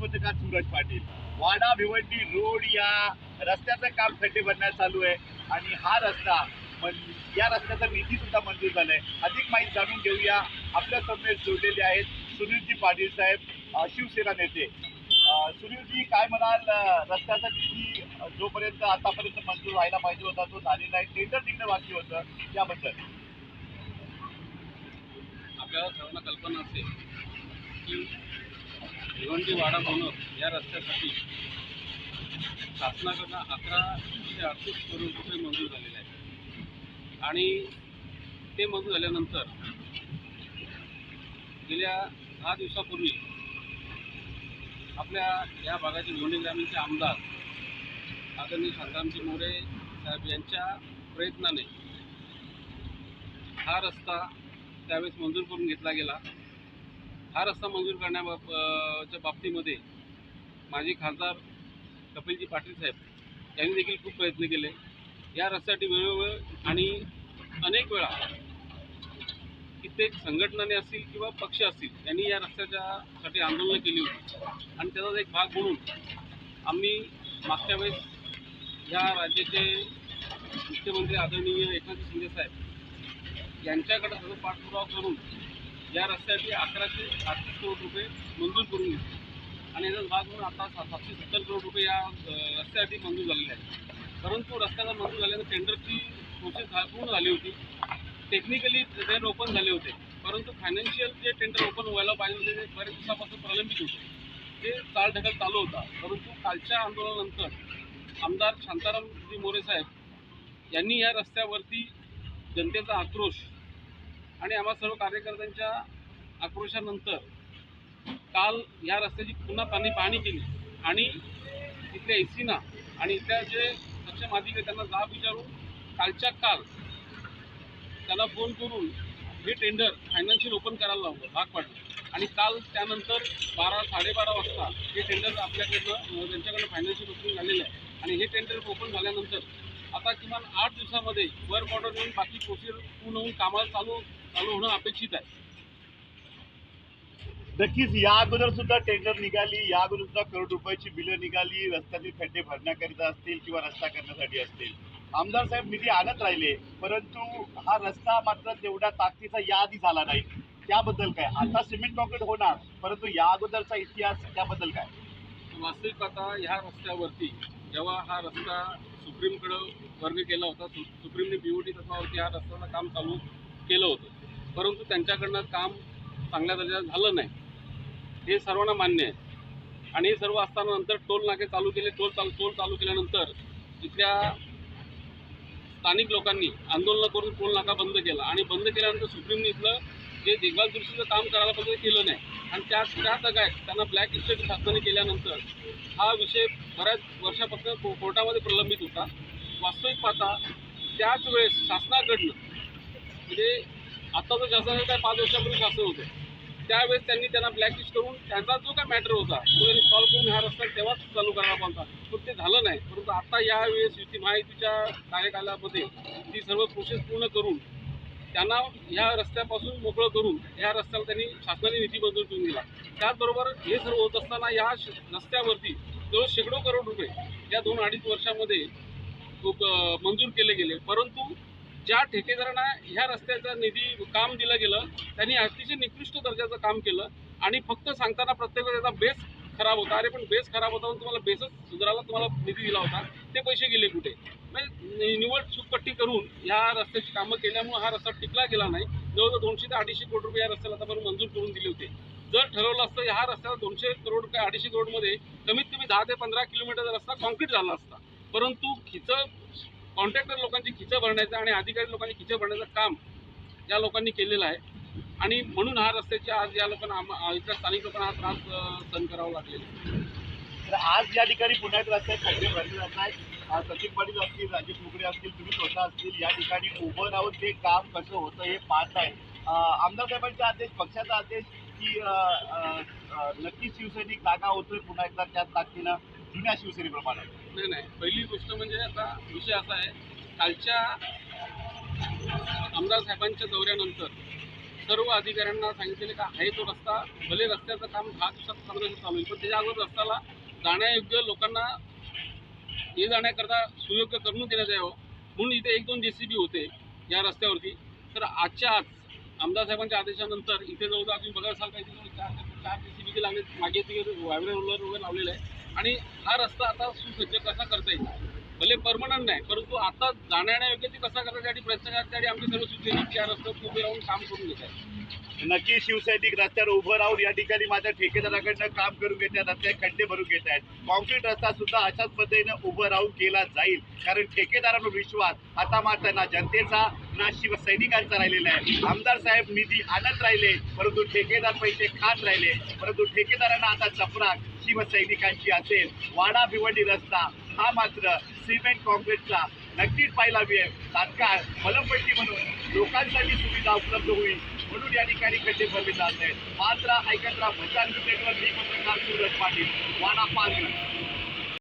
पत्रकार सूरज पाटील. वाडा भिवंडी रोड या रस्त्याचं काम खड्डे भरण्यात चालू आहे. आणि हा रस्ता या रस्त्याचा निधी सुद्धा मंजूर झालाय. अधिक माहिती जाणून घेऊया. आपल्या समवेत जोडलेले आहेत सुनीलजी पाटील साहेब शिवसेना नेते. सुनीलजी काय म्हणाल रस्त्याचा निधी जोपर्यंत आतापर्यंत मंजूर व्हायला पाहिजे होता तो झालेला आहे. टेंडर निघणं बाकी होतं. त्याबद्दल. आपल्याला सर्वांना कल्पना असेल की भिवंडी वाडा म्हणून या रस्त्यासाठी शासनाकडनं अकराशे अडतीस करोड रुपये मंजूर झालेले आहेत. आणि ते मंजूर झाल्यानंतर गेल्या दहा दिवसापूर्वी आपल्या या भागाचे भिवंडी ग्रामीणचे आमदार आदरणीय शांतारामजी मोरे साहेब यांच्या प्रयत्नाने हा रस्ता त्यावेळेस मंजूर करून घेतला गेला. हा रस्ता मंजूर करण्याच्या बाबतीमध्ये माझे खासदार कपिलजी पाटील साहेब यांनी देखील खूप प्रयत्न केले. या रस्त्यासाठी वेळोवेळ आणि अनेक वेळा कित्येक संघटनाने असतील किंवा पक्ष असतील यांनी या रस्त्याच्यासाठी आंदोलनं केली होती. आणि त्याचाच एक भाग म्हणून आम्ही मागच्या वेळेस या राज्याचे मुख्यमंत्री आदरणीय एकनाथ शिंदे साहेब यांच्याकडे सर्व पाठपुरावा करून या रस्त्यासाठी अकराशे अडतीस करोड रुपये मंजूर करून घेतले. आणि याचा भाग म्हणून आता सा- सातशे सत्तर करोड रुपये या रस्त्यासाठी मंजूर झालेले आहेत. परंतु रस्त्याला मंजूर झाल्यानं टेंडरची प्रोसेस पूर्ण झाली होती. टेक्निकली टेंडर ओपन झाले होते. परंतु फायनान्शियल जे टेंडर ओपन व्हायला पाहिजे होते ते बऱ्याच दिवसापासून प्रलंबित होते. ते चालढकल चालू होता. परंतु कालच्या आंदोलनानंतर आमदार शांतारामजी मोरे साहेब यांनी या रस्त्यावरती जनतेचा आक्रोश आणि आम्हा सर्व कार्यकर्त्यांच्या आक्रोशानंतर काल या रस्त्याची पुन्हा पाणी पाहणी केली. आणि इथल्या एसीना आणि इथल्या जे सक्षम अधिकारी त्यांना जाब विचारून कालच्या काल त्यांना फोन करून हे टेंडर फायनान्शियल ओपन करायला लावलं भाग पाडलं. आणि काल त्यानंतर बारा साडेबारा वाजता हे टेंडर आपल्याकडनं त्यांच्याकडनं फायनान्शियल ओपन झालेलं आहे. आणि हे टेंडर ओपन झाल्यानंतर आता किमान आठ दिवसामध्ये वर्क ऑर्डर येऊन बाकी प्रोसिजर पूर्ण होऊन कामाला चालू चालू होणं अपेक्षित आहे. नक्कीच या अगोदर सुद्धा टेंडर निघाली या अगोदर सुद्धा करोड रुपयाची बिलं निघाली रस्त्यातील खड्डे भरण्याकरिता असतील किंवा रस्ता करण्यासाठी असतील. आमदार साहेब निधी आणत राहिले परंतु हा रस्ता मात्र तेवढ्या ताकदीचा याआधी झाला नाही. त्याबद्दल काय? आता सिमेंट कॉन्क्रीट होणार परंतु या अगोदरचा इतिहास त्याबद्दल काय? वास्तविक आता ह्या रस्त्यावरती जेव्हा हा रस्ता सुप्रीमकडं वर्ग केला होता सु सुप्रीमने बी ओ टी तत्वावरती हा रस्त्याचं काम चालू केलं होतं. परंतु त्यांच्याकडनं काम चांगल्या दर्जाचं झालं नाही. हे सर्वांना मान्य आहे. आणि हे सर्व असताना नंतर टोल नाके चालू केले. टोल चालू टोल चालू केल्यानंतर तिथल्या स्थानिक लोकांनी आंदोलनं करून टोल नाका बंद केला. आणि बंद केल्यानंतर सुप्रीमने इथलं जे देखभाल दुरुस्तीचं काम करायला पाहिजे ते केलं नाही. आणि त्या त्या तगायत त्यांना ब्लॅक लिस्टेड शासनाने केल्यानंतर हा विषय बऱ्याच वर्षापासून को- कोर्टामध्ये प्रलंबित होता. वास्तविक पाहता त्याच वेळेस शासनाकडनं म्हणजे आत्ताचं शासन आहे काय पाच वर्षापूर्वी शासन होतं. त्यावेळेस त्यांनी त्यांना ब्लॅकलिस्ट करून त्यांचा जो काय मॅटर होता तो त्यांनी सॉल्व्ह करून हा रस्ता तेव्हाच चालू करायला पाहिजे होता. पण ते झालं नाही. परंतु आता यावेळेस युती महायुतीच्या कार्यकालामध्ये ती सर्व प्रोसेस पूर्ण करून त्यांना ह्या रस्त्यापासून मोकळं करून ह्या रस्त्याला त्यांनी शासनाने निधी मंजूर करून दिला. त्याचबरोबर हे सर्व होत असताना या श- रस्त्यावरती जवळ शेकडो करोड रुपये या दोन अडीच वर्षामध्ये मंजूर केले गेले. परंतु ज्या ठेकेदारांना ह्या रस्त्याचा निधी काम दिलं गेलं त्यांनी अतिशय निकृष्ट दर्जाचं काम केलं आणि फक्त सांगताना प्रत्येक त्याचा बेस खराब होता. अरे पण बेस खराब होता म्हणून तुम्हाला बेसच सुधारायला तुम्हाला निधी दिला होता. ते पैसे गेले कुठे? म्हणजे निवड चूकपट्टी करून ह्या रस्त्याची कामं केल्यामुळे हा रस्ता टिकला गेला नाही. जवळजवळ दोनशे ते अडीचशे करोड रुपये या रस्त्याला आतापर्यंत मंजूर करून दिले होते. जर ठरवलं असतं ह्या रस्त्याला दोनशे करोड काय अडीचशे करोडमध्ये कमीत कमी दहा ते पंधरा किलोमीटरचा रस्ता कॉन्क्रीट झाला असता. परंतु खिचं कॉन्ट्रॅक्टर लोकांची खिचं भरण्याचं आणि अधिकारी लोकांनी खिचं भरण्याचं काम या लोकांनी केलेलं आहे. आणि म्हणून हा रस्त्याची आज या लोकांना आम- इथल्या स्थानिक लोकांना हा त्रास सहन करावा लागलेला आहे. तर आज या ठिकाणी पुण्यात रस्ते खड्डे भरले जात आहेत आज सचिन पाटील असतील राजेश मुकडे असतील तुम्ही स्वतः असतील या ठिकाणी उभं राहून ते काम कसं होतं हे पाहत आहे. आमदार साहेबांचा आदेश पक्षाचा आदेश की नक्कीच शिवसैनिक जागा होतोय पुन्हा एकदा त्याच ताकदीनं. जुन्या शिवसेनेप्रमाणे. नाही नाही. पहिली गोष्ट म्हणजे आता विषय असा आहे कालच्या आमदार साहेबांच्या दौऱ्यानंतर सर्व अधिकाऱ्यांना सांगितलेले का आहे तो रस्ता भले रस्त्याचं काम दहा दिवसात पंधरा दिवसात चालू आहे पण त्याच्या अगोदर रस्त्याला जाण्यायोग्य लोकांना ये जाण्याकरता सुयोग्य करून देण्यात यावं म्हणून इथे एक दोन जे सी बी होते या रस्त्यावरती. तर आजच्या आज आमदार साहेबांच्या आदेशानंतर इथे जवळजवळ तुम्ही बघा असाल काही चार चार जे सी बी लागले मागे तिथे वायब्रे रोलर वगैरे लावलेलं आहे आणि हा रस्ता आता सुसज्ज कसा करता येईल. भले परमनंट नाही परंतु आता जाण्यायोग्य ती कसा करण्यासाठी प्रयत्न करण्यासाठी आमची सर्व सुचलेली या रस्त्यावर उभे राहून काम करून घेत आहे नक्की शिवसैनिक रस्त्यावर उभं राहून या ठिकाणी माझ्या ठेकेदाराकडनं काम करून घेत आहेत रस्त्यात खड्डे भरून घेत आहेत. कॉन्क्रीट रस्ता सुद्धा अशाच पद्धतीनं उभं राहून केला जाईल. कारण ठेकेदारांवर विश्वास आता मात्र ना जनतेचा ना शिवसैनिकांचा राहिलेला आहे. आमदार साहेब निधी आणत राहिले परंतु ठेकेदार पैसे खात राहिले. परंतु ठेकेदारांना आता चपराक शिवसैनिकांची असेल वाडा भिवंडी रस्ता हा मात्र सिमेंट कॉन्क्रीटचा नक्कीच पाहायला मिळेल तात्काळ मलमपट्टी म्हणून लोकांसाठी सुविधा उपलब्ध होईल म्हणून या ठिकाणी खड्डे भरले जात आहेत. मात्र ऐकत राहा मतदान नेटवर मी पत्रकार सूरज पाटील वाडा पालघर.